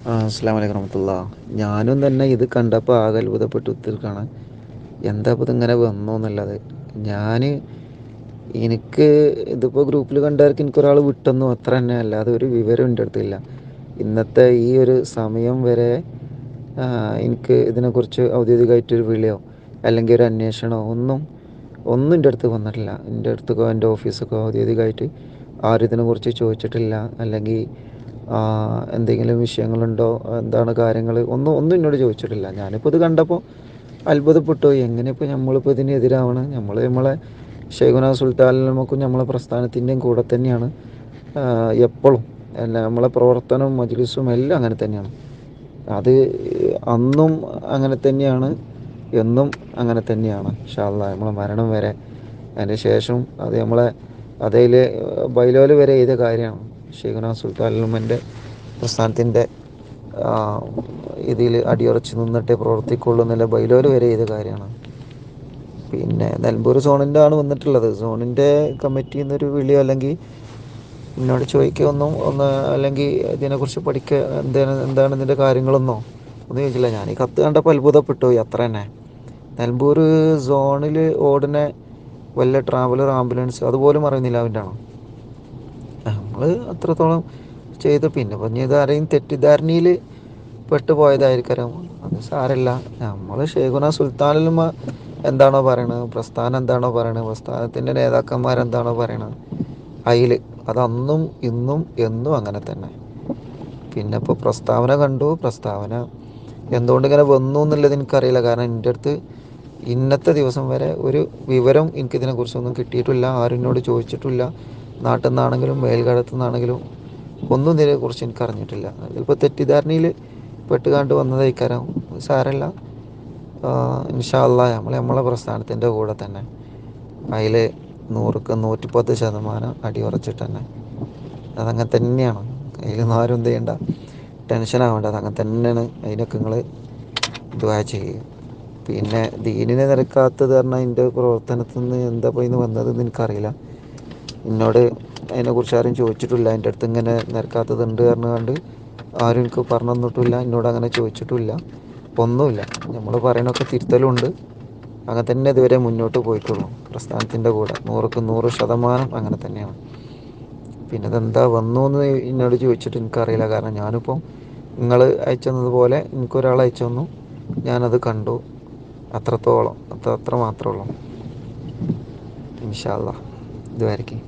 അസ്സാം വലൈക്കും ഞാനും തന്നെ ഇത് കണ്ടപ്പോൾ ആകെ അത്ഭുതപ്പെട്ടു. തീർക്കാണ് എന്താ ഇപ്പം ഇതിങ്ങനെ വന്നു എന്നുള്ളത് ഞാൻ എനിക്ക് ഇതിപ്പോൾ ഗ്രൂപ്പിൽ കണ്ടവർക്ക് എനിക്കൊരാൾ വിട്ടെന്നു. അത്ര തന്നെ. അല്ലാതെ ഒരു വിവരം എന്റെ അടുത്തില്ല. ഇന്നത്തെ ഈ ഒരു സമയം വരെ എനിക്ക് ഇതിനെക്കുറിച്ച് ഔദ്യോഗികമായിട്ടൊരു വിളിയോ അല്ലെങ്കിൽ ഒരു അന്വേഷണമോ ഒന്നും ഒന്നും എന്റെ അടുത്ത് വന്നിട്ടില്ല. എന്റെ അടുത്തേക്കോ എന്റെ ഓഫീസൊക്കെ ഔദ്യോഗികമായിട്ട് ആരും ഇതിനെക്കുറിച്ച് ചോദിച്ചിട്ടില്ല. അല്ലെങ്കിൽ എന്തെങ്കിലും വിഷയങ്ങളുണ്ടോ? എന്താണ് കാര്യങ്ങൾ? ഒന്നും ഒന്നും എന്നോട് ചോദിച്ചിട്ടില്ല. ഞാനിപ്പോൾ ഇത് കണ്ടപ്പോൾ അത്ഭുതപ്പെട്ടു. എങ്ങനെ ഇപ്പോൾ നമ്മളിപ്പോൾ ഇതിനെതിരാവണം നമ്മൾ നമ്മളെ ഷെയ്ഖുന സുൽത്താനും നമ്മളെ പ്രസ്ഥാനത്തിന്റെയും കൂടെ തന്നെയാണ്. എപ്പോഴും അല്ല നമ്മളെ പ്രവർത്തനവും മജ്ലിസും എല്ലാം അങ്ങനെ തന്നെയാണ്. അത് അന്നും അങ്ങനെ തന്നെയാണ് എന്നും അങ്ങനെ തന്നെയാണ്. ഷാള്ള നമ്മളെ മരണം വരെ. അതിന് ശേഷം അത് നമ്മളെ അതേൽ ബൈലോൽ വരെ ചെയ്ത കാര്യമാണ്. ഷെയ്ഖുന സുൽത്താനുമന്റെ പ്രസ്ഥാനത്തിന്റെ ഇതിൽ അടിയുറച്ച് നിന്നിട്ടേ പ്രവർത്തിക്കുള്ളൂ എന്നല്ല ബൈലോൽ വരെ ചെയ്ത കാര്യമാണ്. പിന്നെ നിലമ്പൂർ സോണിന്റെ ആണ് വന്നിട്ടുള്ളത്. സോണിന്റെ കമ്മിറ്റിയിൽ നിന്നൊരു വിളിയോ അല്ലെങ്കിൽ എന്നോട് ചോദിക്കുകയൊന്നും ഒന്ന് അല്ലെങ്കിൽ ഇതിനെക്കുറിച്ച് പഠിക്കുക എന്താണ് എന്താണ് ഇതിന്റെ കാര്യങ്ങളൊന്നോ ഒന്നും ചോദിച്ചില്ല. ഞാൻ ഈ കത്ത് കണ്ടപ്പോൾ അത്ഭുതപ്പെട്ടു. അത്ര തന്നെ. നിലമ്പൂർ സോണിൽ ഓടിനെ വല്ല ട്രാവലർ ആംബുലൻസ് അതുപോലും അറിയുന്നില്ല അവന്റെ ആണോ? നമ്മൾ അത്രത്തോളം ചെയ്ത്. പിന്നെ പറഞ്ഞ ആരെയും തെറ്റിദ്ധാരണയിൽ പെട്ടു പോയതായിരിക്കാം അത് സാരല്ല. നമ്മൾ ഷേഖുന സുൽത്താനിലുമ എന്താണോ പറയണത്? പ്രസ്ഥാനം എന്താണോ പറയണത്? പ്രസ്ഥാനത്തിന്റെ നേതാക്കന്മാരെന്താണോ പറയണത്? അതിൽ അതന്നും ഇന്നും എന്നും അങ്ങനെ തന്നെ. പിന്നെ ഇപ്പോൾ പ്രസ്താവന കണ്ടു. പ്രസ്താവന എന്തുകൊണ്ട് ഇങ്ങനെ വന്നു എന്നുള്ളത് എനിക്കറിയില്ല. കാരണം എന്റെ അടുത്ത് ഇന്നത്തെ ദിവസം വരെ ഒരു വിവരം എനിക്കിതിനെക്കുറിച്ചൊന്നും കിട്ടിയിട്ടില്ല. ആരും എന്നോട് ചോദിച്ചിട്ടില്ല. നാട്ടിൽ നിന്നാണെങ്കിലും മേൽക്കാലത്തു നിന്നാണെങ്കിലും ഒന്നും ഇതിനെക്കുറിച്ച് എനിക്ക് അറിഞ്ഞിട്ടില്ല ചിലപ്പോൾ തെറ്റിദ്ധാരണയിൽ പെട്ടുകാണ്ട് വന്നതായിക്കാരം സാരല്ല. ഇൻഷാല്ല നമ്മൾ നമ്മളെ പ്രസ്ഥാനത്തിന്റെ കൂടെ തന്നെ. അതിൽ നൂറുക്ക് നൂറ്റിപ്പത്ത് ശതമാനം അടിയുറച്ചിട്ട് തന്നെ. അതങ്ങനെ തന്നെയാണ്. അതിൽ നിന്ന് ആരും എന്ത് ചെയ്യണ്ട. ടെൻഷൻ ആവേണ്ട. അതങ്ങനെ തന്നെയാണ് അതിനൊക്കെ നിങ്ങൾ ദ്വാ ചെയ്യുക പിന്നെ ദീനിനെ നിരക്കാത്തത് പറഞ്ഞാൽ എന്റെ പ്രവർത്തനത്തിൽ നിന്ന് എന്താ പോയി വന്നതെന്ന് എനിക്കറിയില്ല. എന്നോട് അതിനെക്കുറിച്ച് ആരും ചോദിച്ചിട്ടില്ല. എന്റെ അടുത്ത് ഇങ്ങനെ നിരക്കാത്തതുണ്ട് പറഞ്ഞുകൊണ്ട് ആരും എനിക്ക് പറഞ്ഞു തന്നിട്ടില്ല. എന്നോട് അങ്ങനെ ചോദിച്ചിട്ടില്ല. ഒന്നുമില്ല. നമ്മൾ പറയണൊക്കെ തിരുത്തലുണ്ട്. അങ്ങനെ തന്നെ ഇതുവരെ മുന്നോട്ട് പോയിട്ടുള്ളൂ. പ്രസ്ഥാനത്തിന്റെ കൂടെ നൂറുക്ക് നൂറ് ശതമാനം അങ്ങനെ തന്നെയാണ്. പിന്നെ അതെന്താ വന്നു എന്ന് എന്നോട് ചോദിച്ചിട്ട് എനിക്കറിയില്ല. കാരണം ഞാനിപ്പോൾ നിങ്ങൾ അയച്ചതുപോലെ എനിക്കൊരാൾ അയച്ചു തന്നു. ഞാനത് കണ്ടു. അത്രത്തോളം. അത്ര അത്ര മാത്രമേ ഉള്ളൂ. ഇൻഷാല്ല Dwerki.